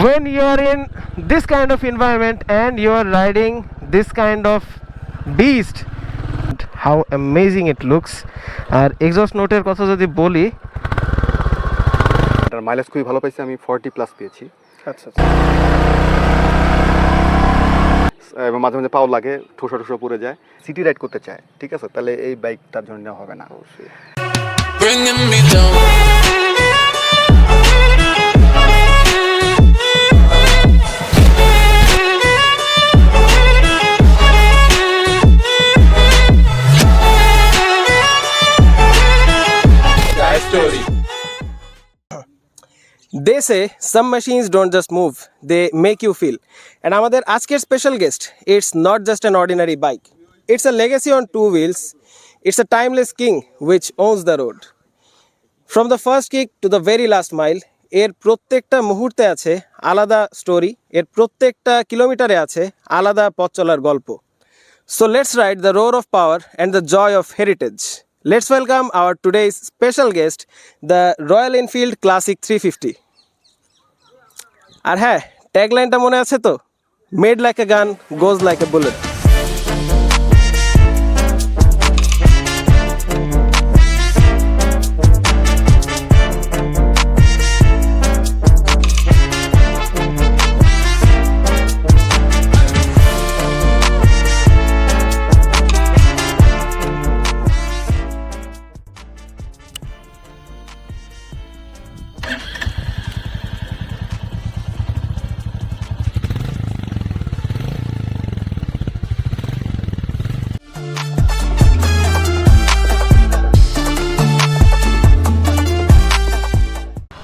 when you are in this kind of environment and you are riding this kind of beast how amazing it looks. আর exhaust নোটের কথা যদি বলি এটার mileage খুবই ভালো পাইছি আমি ফর্টি প্লাস পেয়েছি। আচ্ছা এবং মাঝে মাঝে পাও লাগে ঠুসো ঠুসো পড়ে যায়। সিটি রাইড করতে চায় ঠিক আছে? তাহলে এই বাইকটার জন্য হবে না। অবশ্যই। They say some machines don't just move they make you feel and আমাদের আজকের special guest it's not just an ordinary bike it's a legacy on two wheels it's a timeless king which owns the road from the first kick to the very last mile এর প্রত্যেকটা মুহূর্তে আছে আলাদা story এর প্রত্যেকটা কিলোমিটারে আছে আলাদা পথ চলার গল্প. So let's ride the roar of power and the joy of heritage. Let's welcome our today's special guest, the Royal Enfield Classic 350. আর হ্যাঁ ট্যাগলাইনটা মনে আছে তো? Made like a gun goes like a bullet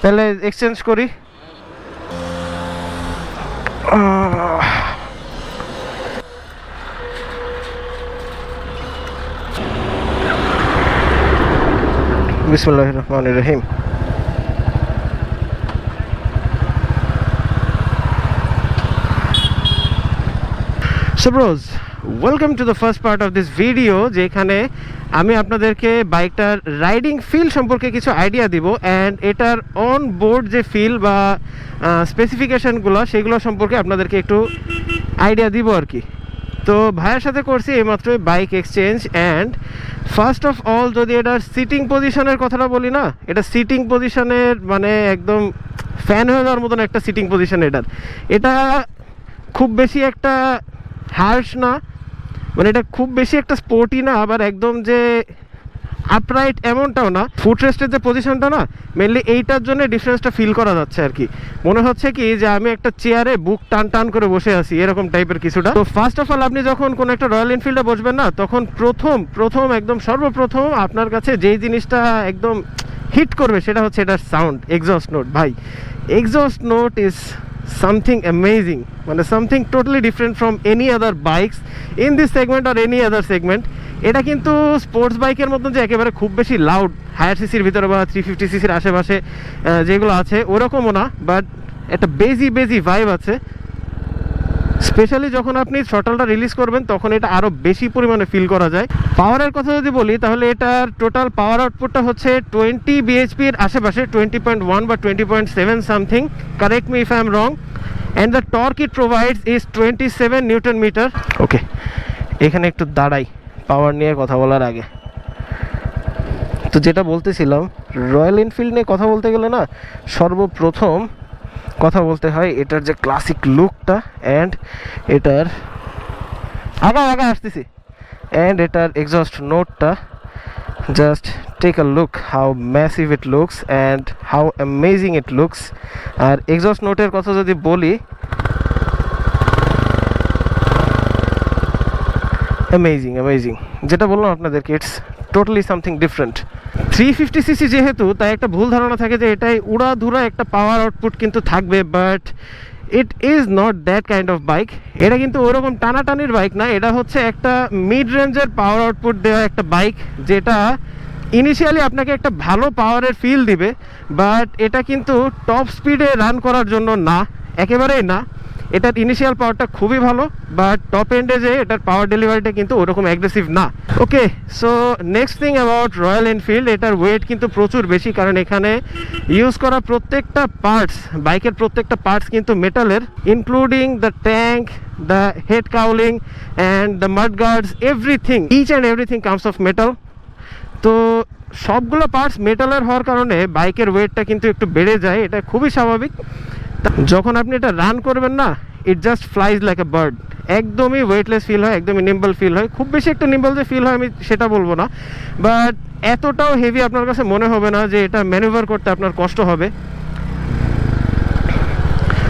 তাহলে এক্সচেঞ্জ করি। বিসমুল্লাহ রহমান রহিম। So bros welcome to the first part of this video যেখানে আমি আপনাদেরকে বাইকটার রাইডিং ফিল সম্পর্কে কিছু আইডিয়া দিব অ্যান্ড এটার অন বোর্ড যে ফিল বা স্পেসিফিকেশানগুলো সেগুলো সম্পর্কে আপনাদেরকে একটু আইডিয়া দিব আর কি। তো ভাইয়ের সাথে করছি এইমাত্রই bike exchange and first of all যদি এটার সিটিং পজিশনের কথাটা বলি না, এটা সিটিং পজিশনের মানে একদম ফ্যান হয়ে যাওয়ার মতন একটা সিটিং পজিশন এটার। এটা খুব বেশি একটা হার্শ না মানে এটা খুব বেশি একটা স্পোর্টি না, আবার একদম যে আপরাইট এমনটাও না। ফুট রেস্টের যে পজিশনটা না মেনলি এইটার জন্য ডিফারেন্সটা ফিল করা যাচ্ছে আর কি। মনে হচ্ছে কি যে আমি একটা চেয়ারে বুক টান টান করে বসে আছি, এরকম টাইপের কিছুটা। তো ফার্স্ট অফ অল আপনি যখন কোনো একটা রয়্যাল এনফিল্ডে বসবেন না, তখন প্রথম প্রথম একদম সর্বপ্রথম আপনার কাছে যেই জিনিসটা একদম হিট করবে, সেটা হচ্ছে এটার সাউন্ড এক্সস্ট নোট ভাই exhaust note is something amazing মানে something totally different from any other bikes in this segment R any other segment এটা কিন্তু স্পোর্টস বাইকের মতন যে একেবারে খুব বেশি লাউড হায়ার সিসির ভিতরে বা থ্রি ফিফটি সিসির আশেপাশে যেগুলো আছে, ওরকমও না বাট একটা বেজি বেজি ভাইব আছে। স্পেশালি যখন আপনি থ্রটলটা রিলিজ করবেন, তখন এটা আরও বেশি পরিমাণে ফিল করা যায়। পাওয়ারের কথা যদি বলি, তাহলে এটার টোটাল পাওয়ার আউটপুটটা হচ্ছে টোয়েন্টি বিএইচপির আশেপাশে টোয়েন্টি পয়েন্ট ওয়ান বা twenty point seven something correct me if I am wrong and the torque it provides is twenty seven newton metre okay এখানে একটু দাঁড়াই পাওয়ার নিয়ে কথা বলার আগে। তো যেটা বলতেছিলাম রয়্যাল এনফিল্ড নিয়ে কথা বলতে গেলে না, সর্বপ্রথম কথা বলতে হয়, এটার যে ক্লাসিক লুকটা অ্যান্ড এটার আগা আগা আসতেছি। অ্যান্ড এটার এক্সস্ট নোটটা just take a look how massive it looks and how amazing it looks আর এক্সস্ট নোটের কথা যদি বলি অ্যামেজিং অ্যামেজিং যেটা বললাম আপনাদেরকে it's totally something different three fifty CC যেহেতু, তাই একটা ভুল ধারণা থাকে যে এটাই উড়াধুরা একটা পাওয়ার আউটপুট কিন্তু থাকবে but it is not that kind of bike এটা কিন্তু ওরকম টানাটানির বাইক না, এটা হচ্ছে একটা মিড রেঞ্জের পাওয়ার আউটপুট দেওয়া একটা বাইক যেটা ইনিশিয়ালি আপনাকে একটা ভালো পাওয়ারের ফিল দিবে বাট এটা কিন্তু টপ স্পিডে রান করার জন্য না, একেবারেই না। এটার ইনিশিয়াল পাওয়ারটা খুবই ভালো বাট টপ এন্ডে যে এটার পাওয়ার ডেলিভারিটা কিন্তু ওরকম অ্যাগ্রেসিভ না। Okay so next thing about Royal Enfield এটার ওয়েট কিন্তু প্রচুর বেশি, কারণ এখানে ইউজ করা প্রত্যেকটা পার্টস বাইকের প্রত্যেকটা পার্টস কিন্তু মেটালের including the tank the head cowling and the mud guards everything each and everything comes of metal তো সবগুলো পার্টস মেটালের হওয়ার কারণে বাইকের ওয়েটটা কিন্তু একটু বেড়ে যায়, এটা খুবই স্বাভাবিক। যখন আপনি এটা রান করবেন না it just flies like a bird একদমই ওয়েটলেস ফিল হয়, একদমই নিম্বল ফিল হয়। খুব বেশি একটা নিম্বল যে ফিল হয় আমি সেটা বলব না। বাট এতটাও হেভি আপনার কাছে মনে হবে না যে এটা ম্যানুভার করতে আপনার কষ্ট হবে।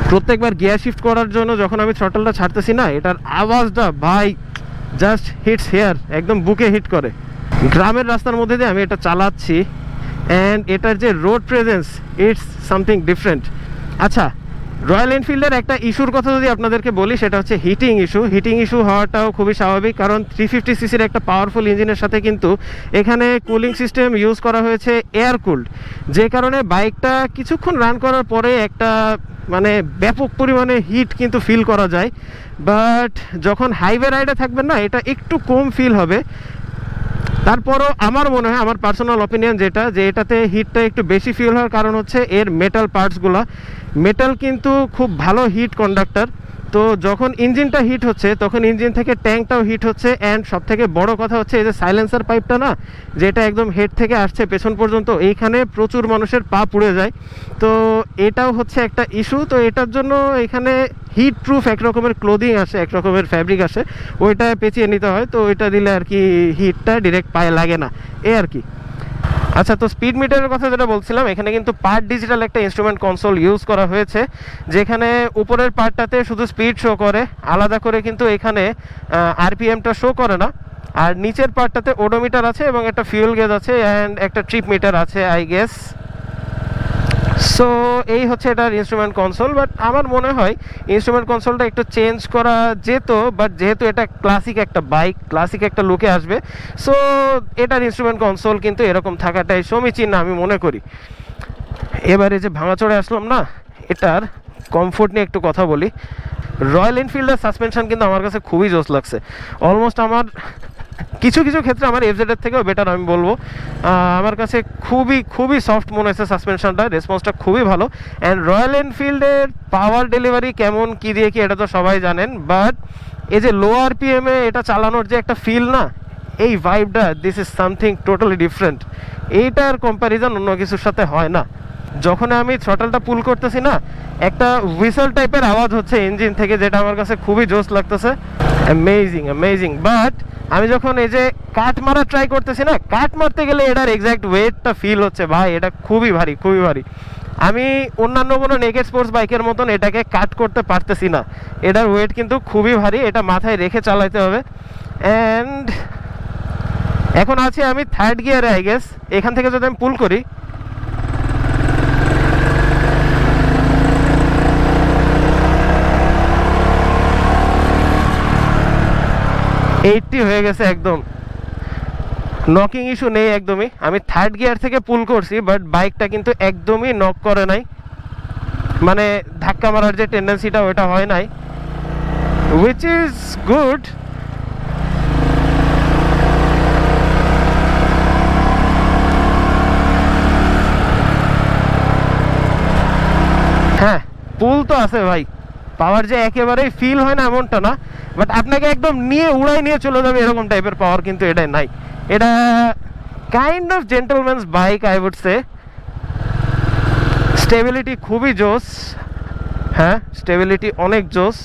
প্রত্যেকবার গিয়ার শিফট করার জন্য যখন আমি থ্রটলটা ছাড়তেছি না, এটার আওয়াজটা ভাই জাস্ট হিটস হেয়ার একদম বুকে হিট করে। গ্রামের রাস্তার মধ্যে দিয়ে আমি এটা চালাচ্ছি। অ্যান্ড এটার যে road presence it's something different আচ্ছা রয়্যাল এনফিল্ডের একটা ইস্যুর কথা যদি আপনাদেরকে বলি, সেটা হচ্ছে হিটিং ইস্যু। হিটিং ইস্যু হওয়াটাও খুবই স্বাভাবিক, কারণ থ্রি ফিফটি সিসির একটা পাওয়ারফুল ইঞ্জিনের সাথে কিন্তু এখানে কুলিং সিস্টেম ইউজ করা হয়েছে এয়ার কুলড যে কারণে বাইকটা কিছুক্ষণ রান করার পরে একটা মানে ব্যাপক পরিমাণে হিট কিন্তু ফিল করা যায়। বাট যখন হাইওয়ে রাইডে থাকবেন না, এটা একটু কম ফিল হবে। তারপরও আমার মনে হয়, আমার পার্সোনাল অপিনিয়ন যেটা, যে এটাতে হিটটা একটু বেশি ফিল হওয়ার কারণ হচ্ছে এর মেটাল পার্টসগুলো মেটাল কিন্তু খুব ভালো হিট কন্ডাক্টর তো যখন ইঞ্জিনটা হিট হচ্ছে, তখন ইঞ্জিন থেকে ট্যাঙ্কটাও হিট হচ্ছে অ্যান্ড সব থেকে বড় কথা হচ্ছে এই যে সাইলেন্সার পাইপটা না, যেটা একদম হেড থেকে আসছে পেছন পর্যন্ত, এইখানে প্রচুর মানুষের পা পুড়ে যায়। তো এটাও হচ্ছে একটা ইস্যু তো এটার জন্য এখানে হিট প্রুফ এক রকমের ক্লোদিং আসে এক রকমের ফ্যাব্রিক আসে, ওইটা পেঁচিয়ে নিতে হয়, তো ওইটা দিলে আর কি হিটটা ডিরেক্ট পায়ে লাগে না। এ আর কি। আচ্ছা তো স্পিড মিটারের কথা যেটা বলছিলাম, এখানে কিন্তু পার্ট ডিজিটাল একটা ইনস্ট্রুমেন্ট কনসোল ইউজ করা হয়েছে, যেখানে উপরের পার্টটাতে শুধু স্পিড শো করে, আলাদা করে কিন্তু এখানে আরপিএমটা শো করে না। আর নিচের পার্টটাতে ওডোমিটার আছে এবং একটা ফিউল গেজ আছে অ্যান্ড একটা ট্রিপ মিটার আছে আই গেস সো এই হচ্ছে এটার ইনস্ট্রুমেন্ট কনসোল বাট আমার মনে হয় ইনস্ট্রুমেন্ট কনসোলটা একটু চেঞ্জ করা যেত বাট যেহেতু এটা ক্লাসিক একটা বাইক ক্লাসিক একটা লুকে আসবে সো এটার ইনস্ট্রুমেন্ট কনসোল কিন্তু এরকম থাকাটাই সমীচীন আমি মনে করি। এবারে যে ভাঙাচড়ে আসলাম না, এটার কমফোর্ট নিয়ে একটু কথা বলি। রয়্যাল এনফিল্ডের সাসপেনশন কিন্তু আমার কাছে খুবই জোস লাগছে। অলমোস্ট আমার কিছু কিছু ক্ষেত্রে আমার এফজেডের থেকেও বেটার আমি বলব। আমার কাছে খুবই খুবই সফট মনে হয়েছে সাসপেনশনটা রেসপন্সটা খুবই ভালো। অ্যান্ড রয়্যাল এনফিল্ডের পাওয়ার ডেলিভারি কেমন, কী দিয়ে, কি, এটা তো সবাই জানেন। বাট এই যে লো আরপিএমে এটা চালানোর যে একটা ফিল না, এই ভাইবটা this is something totally different এইটার কম্প্যারিজন অন্য কিছুর সাথে হয় না। যখন আমি থ্রটলটা পুল করতেছি না, একটা হুইসল টাইপের আওয়াজ হচ্ছে ইঞ্জিন থেকে, যেটা আমার কাছে খুবই জোস লাগতেছে। অ্যামেজিং অ্যামেজিং বাট আমি যখন এই যে কাট মারা ট্রাই করতেছি না, কাট মারতে গেলে এটার এক্স্যাক্ট ওয়েটটা ফিল হচ্ছে। ভাই, এটা খুবই ভারী খুবই ভারী। আমি অন্যান্য কোনো নেকেট স্পোর্টস বাইকের মতন এটাকে কাট করতে পারতেছি না। এটার ওয়েট কিন্তু খুবই ভারী, এটা মাথায় রেখে চালাইতে হবে। অ্যান্ড এখন আছি আমি থার্ড গিয়ারে আই গেস এখান থেকে যদি আমি পুল করি এইটটি হয়ে গেছে একদম। নকিং ইস্যু নেই একদমই। আমি থার্ড গিয়ার থেকে পুল করছি বাট বাইকটা কিন্তু একদমই নক করে নাই। মানে ধাক্কা মারার যে টেন্ডেন্সিটা ওটা হয় নাই। উইচ ইজ গুড হ্যাঁ পুল তো আছে ভাই। পাওয়ার যে একেবারেই ফিল হয় না এমনটা না বাট আপনাকে একদম নিয়ে উড়াই নিয়ে চলে যাবে এরকম টাইপের পাওয়ার কিন্তু এটা নাই। এটা kind of gentleman's bike I would say stability খুবই জোস। হ্যাঁ স্টেবিলিটি অনেক জোস।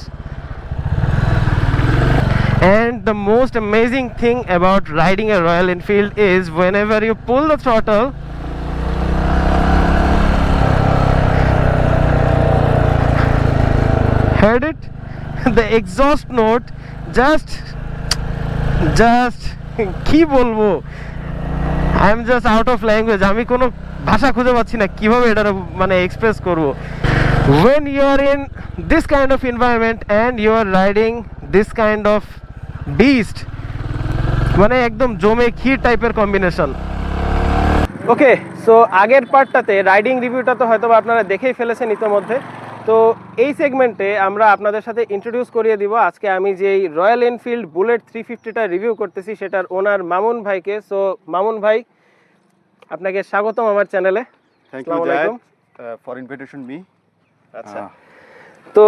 And the most amazing thing about riding a Royal Enfield is whenever you pull the throttle, heard it? the exhaust note, just just, কি বলব? I am just out of language আমি কোনো ভাষা খুঁজে পাচ্ছি না, কীভাবে এটা মানে এক্সপ্রেস করব? When you are in this kind of environment and you are riding this kind of beast মানে একদম জমে ক্ষীর টাইপের কম্বিনেশন ওকে সো আগের পার্টটাতে রাইডিং রিভিউটা তো হয়তো আপনারা দেখেই ফেলেছেন ইতিমধ্যে। তো এই সেগমেন্টে আমরা আপনাদের সাথে ইন্ট্রোডিউস করিয়ে দিব। আজকে আমি যেই রয়্যাল এনফিল্ড বুলেট থ্রি ফিফটিটা রিভিউ করতেছি সেটার ওনার মামুন ভাইকে। সো মামুন ভাই আপনাকে স্বাগতম আমার চ্যানেলে থ্যাংক ইউ আসসালামু ফর ইনভিটেশন মি আচ্ছা। তো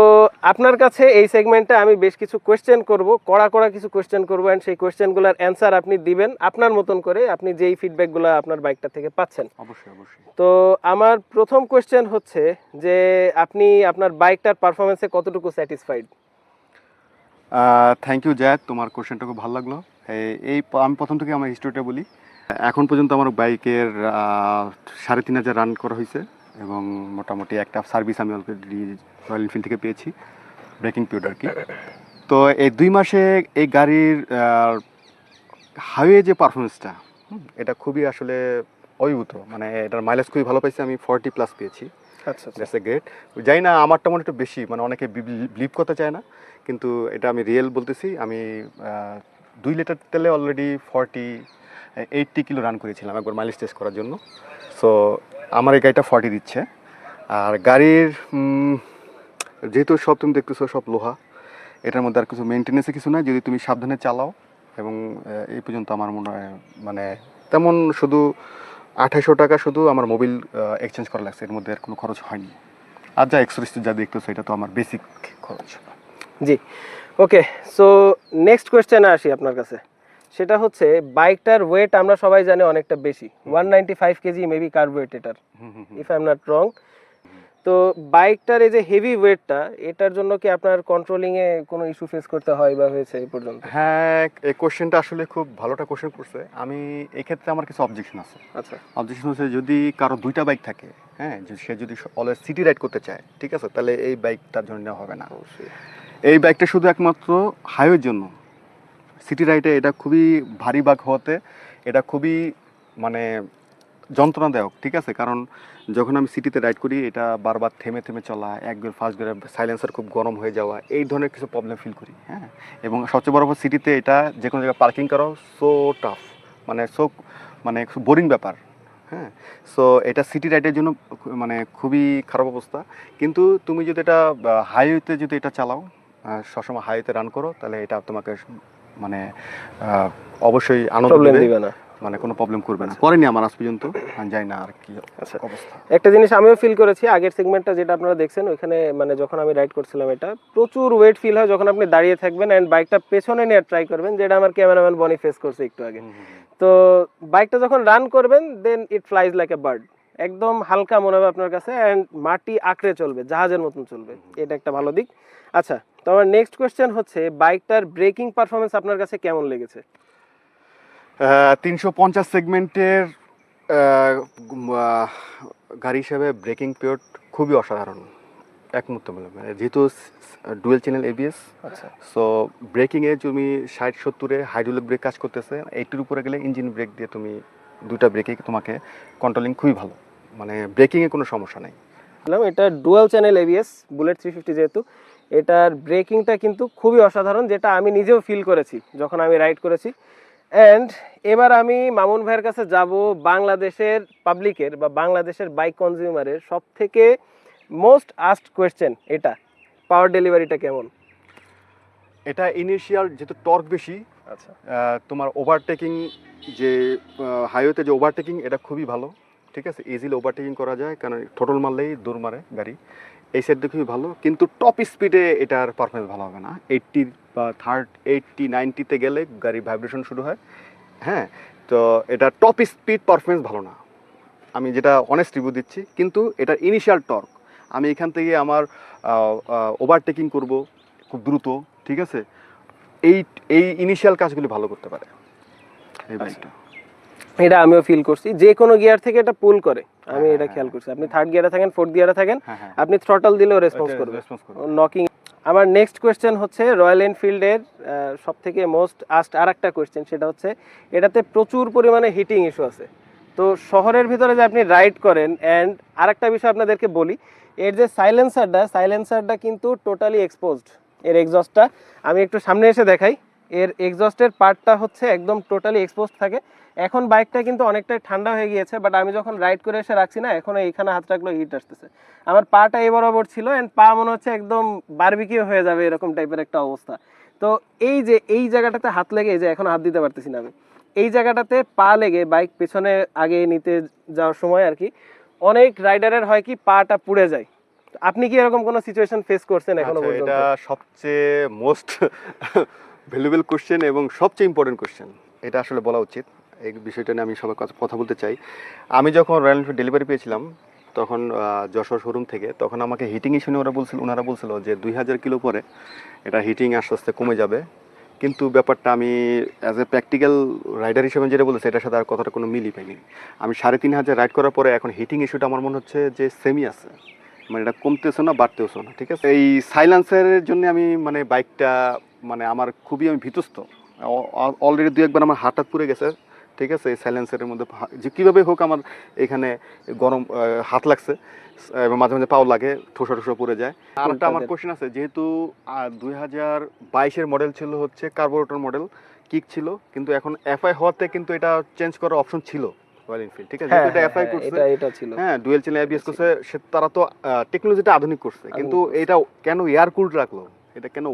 আপনার কাছে এই সেগমেন্টে আমি বেশ কিছু কোয়েশ্চেন করব কড়া কড়া কিছু কোয়েশ্চেন করব অ্যান্ড সেই কোয়েশ্চেনগুলোর অ্যান্সার আপনি দিবেন আপনার মতন করে আপনি যেই ফিডব্যাকগুলো আপনার বাইকটা থেকে পাচ্ছেন। অবশ্যই অবশ্যই। তো আমার প্রথম কোয়েশ্চেন হচ্ছে যে আপনি আপনার বাইকটার পারফরমেন্সে কতটুকু স্যাটিসফাইড থ্যাংক ইউ জ্যাক তোমার কোশ্চেনটা খুব ভালো লাগল। এই আমি প্রথম থেকে আমার হিস্টোরিটা বলি। এখন পর্যন্ত আমার বাইকের সাড়ে তিন হাজার রান করা হয়েছে এবং মোটামুটি একটা সার্ভিস আমি অলরেডি রয়্যাল এনফিল্ড থেকে পেয়েছি ব্রেকিং পিরিয়ড আর কি তো এই দুই মাসে এই গাড়ির হাইওয়ে যে পারফরমেন্সটা এটা খুবই আসলে অভিভূত। মানে এটার মাইলেজ খুবই ভালো পাইছি আমি ফর্টি প্লাস পেয়েছি। আচ্ছা দ্যাটস এ গ্রেট জানি না আমারটা মনে একটু বেশি মানে অনেকে বিলিভ করতে চায় না। কিন্তু এটা আমি রিয়েল বলতেছি আমি দুই লিটার তেলে already forty eighty kilo run করেছিলাম একবার মাইলেজ টেস্ট করার জন্য। সো আমার এই গাড়িটা ফর্টি দিচ্ছে। আর গাড়ির যেহেতু সব তুমি দেখতেছো সব লোহা, এটার মধ্যে আর কিছু মেনটেন্যান্সে কিছু নাই। যদি তুমি সাবধানে চালাও, এবং এই পর্যন্ত আমার মনে হয় মানে তেমন শুধু আঠাইশো টাকা শুধু আমার মোবিল এক্সচেঞ্জ করা লাগছে। এর মধ্যে আর কোনো খরচ হয়নি। আর যা এক্সপ্রেস যা দেখতেছো, এটা তো আমার বেসিক খরচ। জি। ওকে সো নেক্সট কোয়েশ্চেনে আসি আপনার কাছে। সেটা হচ্ছে বাইকটার ওয়েট আমরা সবাই জানি অনেকটা বেশি। One ninety five kg maybe car weight এটার if I am not wrong তো বাইকটার এই যে হেভি ওয়েটটা এটার জন্য কি আপনার কন্ট্রোলিং এ কোনো ইস্যু ফেস করতে হয় বা হয়েছে এই পর্যন্ত? হ্যাঁ এই কোশ্চেনটা আসলে খুব ভালোটা কোশ্চেন করছে। আমি এক্ষেত্রে আমার কিছু অবজেকশন আছে। আচ্ছা। অবজেকশন হচ্ছে যদি কারও দুইটা বাইক থাকে হ্যাঁ সে যদি অলওয়েজ সিটি রাইড করতে চায় ঠিক আছে? তাহলে এই বাইকটার জন্য হবে না। অবশ্যই। এই বাইকটা শুধু একমাত্র হাইওয়ের জন্য। সিটি রাইডে এটা খুবই ভারী বাগ হওয়াতে এটা খুবই মানে যন্ত্রণাদায়ক, ঠিক আছে? কারণ যখন আমি সিটিতে রাইড করি, এটা বারবার থেমে থেমে চলা একবার ফার্স্ট গিয়ারে সাইলেন্সার খুব গরম হয়ে যাওয়া, এই ধরনের কিছু প্রবলেম ফিল করি হ্যাঁ? এবং সবচেয়ে বড় সিটিতে এটা যে কোনো জায়গায় পার্কিং করাও সো টাফ মানে সো মানে বোরিং ব্যাপার হ্যাঁ? সো এটা সিটি রাইডের জন্য মানে খুবই খারাপ অবস্থা। কিন্তু তুমি যদি এটা হাইওয়েতে যদি এটা চালাও সবসময় হাইওয়েতে রান করো, তাহলে এটা তোমাকে মানে অবশ্যই আনন্দ দিবে। না। মানে কোনো প্রবলেম করবে না। করেনি আমার আজ পর্যন্ত আমি জানি না আর কি আচ্ছা। অবস্থা। একটা জিনিস আমিও ফিল করেছি আগের সেগমেন্টটা যেটা আপনারা দেখছেন ওইখানে মানে যখন আমি রাইড করছিলাম এটা প্রচুর ওয়েট ফিল হয় যখন আপনি দাঁড়িয়ে থাকবেন অ্যান্ড বাইকটা পেছনে নিয়ে ট্রাই করবেন যেটা আমার ক্যামেরাম্যান বনি ফেস করছে একটু আগে। তো বাইকটা যখন রান করবেন then it flies like a bird একদম হালকা মনে হবে আপনার কাছে অ্যান্ড মাটি আঁকড়ে চলবে জাহাজের মতন চলবে। এটা একটা ভালো দিক। আচ্ছা তো আমার নেক্সট কোয়েশ্চেন হচ্ছে বাইকটার ব্রেকিং পারফরমেন্স আপনার কাছে কেমন লেগেছে? তিনশো পঞ্চাশ সেগমেন্টের গাড়ি হিসেবে ব্রেকিং পিরিয়ড খুবই অসাধারণ। একমত বলে মানে যেহেতু ডুয়েল চ্যানেল এবিএস আচ্ছা। সো ব্রেকিংয়ে তুমি ষাট সত্তরে হাইড্রোলিক ব্রেক কাজ করতেছে এইটির উপরে গেলে ইঞ্জিন ব্রেক দিয়ে তুমি দুটা ব্রেকে তোমাকে কন্ট্রোলিং খুবই ভালো। মানে ব্রেকিংয়ে কোনো সমস্যা নেই। এটা dual channel ABS Bullet three fifty যেহেতু এটার ব্রেকিংটা কিন্তু খুবই অসাধারণ যেটা আমি নিজেও ফিল করেছি যখন আমি রাইড করেছি। অ্যান্ড এবার আমি মামুন ভাইয়ের কাছে যাব বাংলাদেশের পাবলিকের বা বাংলাদেশের বাইক কনজিউমারের সব থেকে মোস্ট আস্ট কোয়েশ্চেন এটা পাওয়ার ডেলিভারিটা কেমন? এটা ইনিশিয়াল যেহেতু টর্ক বেশি আচ্ছা। তোমার ওভারটেকিং যে হাইওয়েতে যে ওভারটেকিং এটা খুবই ভালো ঠিক আছে? ইজিলি ওভারটেকিং করা যায় কারণ টোটাল মারলেই দূর মারে গাড়ি। এই সাইড দিয়ে খুবই ভালো কিন্তু টপ স্পিডে এটার পারফরমেন্স ভালো হবে না। এইটটি বা থার্ড এইটটি নাইনটিতে গেলে গাড়ি ভাইব্রেশন শুরু হয়। হ্যাঁ তো এটা টপ স্পিড পারফরমেন্স ভালো না। আমি যেটা অনেস্ট রিভিউ দিচ্ছি কিন্তু এটা ইনিশিয়াল টর্ক আমি এখান থেকে আমার ওভারটেকিং করব খুব দ্রুত ঠিক আছে? এই এই ইনিশিয়াল কাজগুলি ভালো করতে পারে। এই বাইকটা এটা আমিও ফিল করছি যে কোনো গিয়ার থেকে এটা পুল করে। আমি এটা খেয়াল করছি। আপনি থার্ড গিয়ারে থাকেন ফোর্থ গিয়ারে থাকেন হ্যাঁ হ্যাঁ। আপনি থ্রটল দিলেও রেসপন্স করবে। নকিং আমার নেক্সট কোয়েশ্চেন হচ্ছে রয়্যাল এনফিল্ডের সব থেকে মোস্ট আস্ট আর একটা কোয়েশ্চেন সেটা হচ্ছে এটাতে প্রচুর পরিমাণে হিটিং ইস্যু আছে। তো শহরের ভিতরে যে আপনি রাইড করেন অ্যান্ড আরেকটা বিষয় আপনাদেরকে বলি এর যে সাইলেন্সারটা সাইলেন্সারটা কিন্তু টোটালি এক্সপোজড এর এক্সস্টটা আমি একটু সামনে এসে দেখাই। এর এক্সস্টের পার্টটা হচ্ছে একদম টোটালি এক্সপোজ থাকে। এখন বাইকটা কিন্তু অনেকটাই ঠান্ডা হয়ে গিয়েছে বাট আমি যখন রাইড করে এসে রাখছি না এখন এইখানে হাত রাখল হিট আসতেছে। আমার পাটা এই বরাবর ছিল অ্যান্ড পা মনে হচ্ছে একদম বারবিকিউ হয়ে যাবে এরকম টাইপের একটা অবস্থা। তো এই যে এই জায়গাটাতে হাত লেগে এই যে এখন হাত দিতে পারতেছি না আমি। এই জায়গাটাতে পা লেগে বাইক পেছনে আগে নিতে যাওয়ার সময় আর কি অনেক রাইডারের হয় কি পাটা পুড়ে যায়। আপনি কি এরকম কোনো সিচুয়েশন ফেস করছেন এখনও আচ্ছা, পর্যন্ত? এটা সবচেয়ে মোস্ট ভ্যালুয়েবল কোশ্চেন এবং সবচেয়ে ইম্পর্টেন্ট কোশ্চেন এটা আসলে বলা উচিত। এই বিষয়টা নিয়ে আমি সবার কাছে কথা বলতে চাই। আমি যখন রয়্যাল এনফিল্ড ডেলিভারি পেয়েছিলাম, তখন যশোর শোরুম থেকে, তখন আমাকে হিটিং ইস্যু নিয়ে ওরা বলছিল, ওনারা বলছিল যে দুই হাজার কিলো পরে এটা হিটিং আস্তে আস্তে কমে যাবে। কিন্তু ব্যাপারটা আমি অ্যাজ এ প্র্যাকটিক্যাল রাইডার হিসেবে যেটা বলেছে, এটার সাথে আর কথাটা কোনো মিলই পাইনি। আমি সাড়ে তিন হাজার রাইড করার পরে এখন হিটিং ইস্যুটা আমার মনে হচ্ছে যে সেমই আছে। মানে এটা কমতেছে না, বাড়তেওছে না, ঠিক আছে? এই সাইলেন্সারের জন্য আমি মানে বাইকটা মানে আমার খুবই আমি ভীতস্ত অলরেডি দু একবার আমার হাত পুড়ে গেছে ঠিক আছে? এই সাইলেন্সারের মধ্যে যে কীভাবে হোক আমার এখানে গরম হাত লাগছে এবং মাঝে মাঝে পাও লাগে ঠোসা ঠোসা পড়ে যায়। আর একটা আমার? কোশ্চেন আছে যেহেতু দুই হাজার বাইশের মডেল ছিল হচ্ছে কার্বোরেটর মডেল কিক ছিল কিন্তু এখন এফআই হওয়াতে কিন্তু এটা চেঞ্জ করার অপশন ছিল রয়্যাল এনফিল্ড ঠিক আছে? এটা এফআই করছে এটা এটা ছিল। হ্যাঁ ডুয়েল চ্যানেল এবিএস করছে তারা তো টেকনোলজিটা আধুনিক করছে কিন্তু এটা কেন এয়ার কুলড রাখল? এটা কেন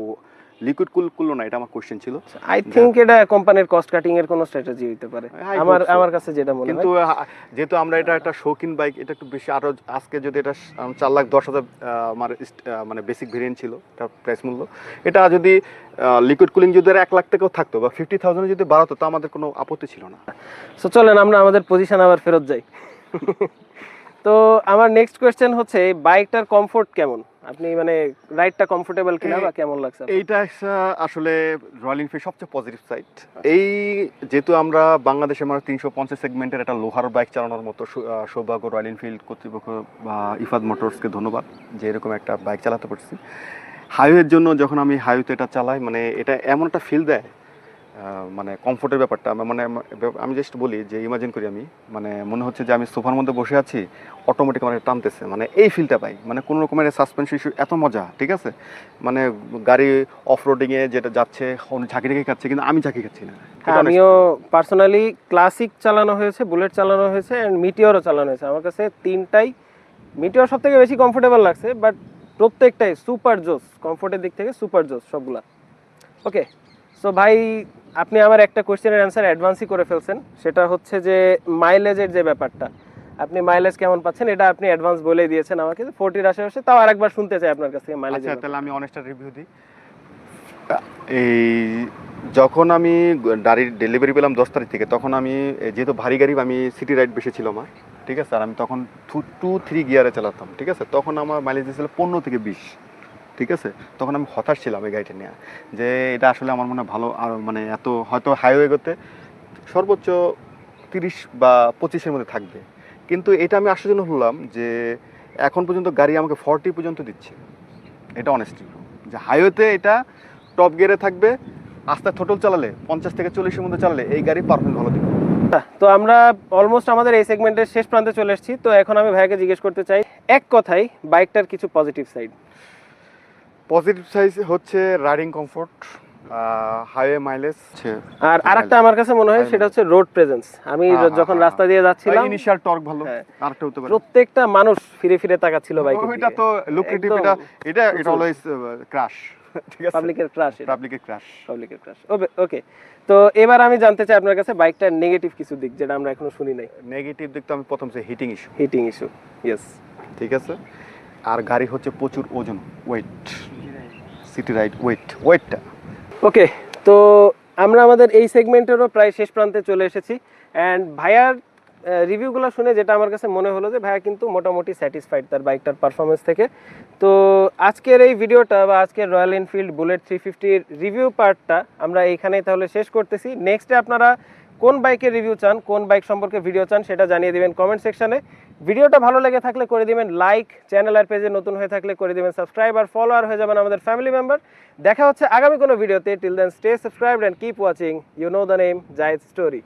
লিকুইড কুল করল না এটা আমার কোশ্চেন ছিল। আই থিংক এটা কোম্পানির কস্ট কাটিং এর কোনো স্ট্র্যাটেজি হতে পারে। আমার আমার কাছে যেটা মনে হয় আহ, যেহেতু আমরা এটা একটা শৌখিন বাইক এটা একটু বেশি আরও আজকে যদি এটা চার লাখ দশ হাজার আমার মানে বেসিক ভেরিয়েন্ট ছিল তার প্রাইস মূল্য। এটা যদি লিকুইড কুলিং যদি এক লাখ টাকাও থাকতো বা ফিফটি থাউজেন্ড যদি বাড়াতো তো আমাদের কোনো আপত্তি ছিল না। সো চলেন আমরা আমাদের পজিশন আবার ফেরত যাই। তো আমার নেক্সট কোয়েশ্চেন হচ্ছে বাইকটার কমফোর্ট কেমন? আপনি মানে রাইডটা কমফোর্টেবল কিনা বা কেমন লাগছে? এইটা আসলে রয়্যাল এনফিল্ড সবচেয়ে পজিটিভ সাইড এই যেহেতু আমরা বাংলাদেশে মানে তিনশো পঞ্চাশ সেগমেন্টের একটা লোহার বাইক চালানোর মতো সৌভাগ্য রয়্যাল এনফিল্ড কর্তৃপক্ষ বা ইফাদ মোটরসকে ধন্যবাদ যে এরকম একটা বাইক চালাতে পারছি। হাইওয়ের জন্য যখন আমি হাইওয়েতে এটা চালাই মানে এটা এমন একটা ফিল দেয় মানে কমফোর্টের ব্যাপারটা মানে আমি জাস্ট বলি যে ইমাজিন করি আমি মানে মনে হচ্ছে যে আমি সোফার মধ্যে বসে আছি অটোমেটিক আমার টানতেছে। মানে এই ফিলটা পাই। মানে কোনো রকমের সাসপেন্স ইস্যু এত মজা ঠিক আছে? মানে গাড়ি অফ রোডিংয়ে যেটা যাচ্ছে ঝাঁকি ঝাঁকি খাচ্ছে কিন্তু আমি ঝাঁকি খাচ্ছি না। হ্যাঁ, আমিও পার্সোনালি ক্লাসিক চালানো হয়েছে বুলেট চালানো হয়েছে অ্যান্ড মিটিওরও চালানো হয়েছে। আমার কাছে তিনটাই মিটিওর সব থেকে বেশি কমফোর্টেবল লাগছে বাট প্রত্যেকটাই সুপার জোস কমফোর্টের দিক থেকে সুপার জোস সবগুলা। ওকে সো ভাই আপনি আমার একটা কোয়েশ্চেনের অ্যান্সার অ্যাডভান্সই করে ফেলছেন। সেটা হচ্ছে যে মাইলেজের যে ব্যাপারটা আপনি মাইলেজ কেমন পাচ্ছেন? এটা আপনি অ্যাডভান্স বলে দিয়েছেন আমাকে। ফোর্টির আশেপাশে তাও আরেকবার শুনতে চাই আপনার কাছ থেকে মাইলেজ আচ্ছা তাহলে আমি অনেস্ট রিভিউ দিই। এই যখন আমি গাড়ির ডেলিভারি পেলাম দশ তারিখ থেকে তখন আমি যেহেতু ভারী গাড়ি আমি সিটি রাইড বেশি ছিল আমার ঠিক আছে? আর আমি তখন টু থ্রি গিয়ারে চালাতাম ঠিক আছে? তখন আমার মাইলেজ দিয়েছিল পনেরো থেকে বিশ। ঠিক আছে? তখন আমি হতাশ ছিলাম এই গাড়িটা নিয়ে। যে এটা আসলে আমার মনে ভালো আর মানে এত হয়তো হাইওয়ে করতে সর্বোচ্চ তিরিশ বা পঁচিশের মধ্যে থাকবে। কিন্তু এটা আমি আশ্চর্য হলাম যে এখন পর্যন্ত গাড়ি আমাকে ফর্টি পর্যন্ত দিচ্ছে। এটা অনেস্টি যে হাইওয়েতে এটা টপ গিয়ারে থাকবে, আস্তে থোটল চালালে, পঞ্চাশ থেকে চল্লিশের মধ্যে চালালে এই গাড়ি পারফরমেন্স ভালো দিবে। তো আমরা অলমোস্ট আমাদের এই সেগমেন্টের শেষ প্রান্তে চলে এসেছি। তো এখন আমি ভাইকে জিজ্ঞেস করতে চাই, এক কথাই বাইকটার কিছু পজিটিভ সাইড পজিটিভ সাইজ হচ্ছে রাইডিং কমফোর্ট হাইওয়ে মাইলেজ আর আরেকটা আমার কাছে মনে হয় সেটা হচ্ছে রোড প্রেজেন্স আমি হ্যাঁ, হ্যাঁ, যখন হ্যাঁ, রাস্তা দিয়ে যাচ্ছিলাম ইনিশিয়াল টর্ক ভালো। আরেকটা হতে পারে। প্রত্যেকটা মানুষ ফিরে ফিরে তাকাচ্ছিল বাইকে ওইটা তো লুক্রেটিভ এটা এটা এটা অলওয়েজ ক্রাশ ঠিক আছে? পাবলিকের ক্রাশ পাবলিকের ক্রাশ পাবলিকের ক্রাশ ওকে তো এবার আমি জানতে চাই আপনার কাছে বাইকটার নেগেটিভ কিছু দিক যেটা আমরা এখনও শুনি নাই। নেগেটিভ দিক তো আমি প্রথম সে heating issue heating issue yes ঠিক আছে? আর গাড়ি হচ্ছে প্রচুর ওজন ওয়েট সিটি রাইড ওয়েট ওয়েটটা ওকে তো আমরা আমাদের এই সেগমেন্টেরও প্রায় শেষ প্রান্তে চলে এসেছি। অ্যান্ড ভাইয়ার রিভিউগুলো শুনে যেটা আমার কাছে মনে হলো যে ভাইয়া কিন্তু মোটামুটি স্যাটিসফাইড তার বাইকটার পারফরমেন্স থেকে। তো আজকের এই ভিডিওটা বা আজকের রয়্যাল এনফিল্ড বুলেট থ্রি ফিফটির রিভিউ পার্টটা আমরা এইখানেই তাহলে শেষ করতেছি। নেক্সটে আপনারা কোন বাইকের রিভিউ চান, কোন বাইক সম্পর্কে ভিডিও চান সেটা জানিয়ে দেবেন কমেন্ট সেকশানে ভিডিওটা ভালো লেগে থাকলে করে দিবেন লাইক চ্যানেল আর পেজে নতুন হয়ে থাকলে করে দিবেন সাবস্ক্রাইব আর ফলোয়ার হয়ে যাবেন আমাদের ফ্যামিলি মেম্বার দেখা হচ্ছে আগামী কোনো ভিডিওতে till then stay subscribe and keep watching you know the name Zayed story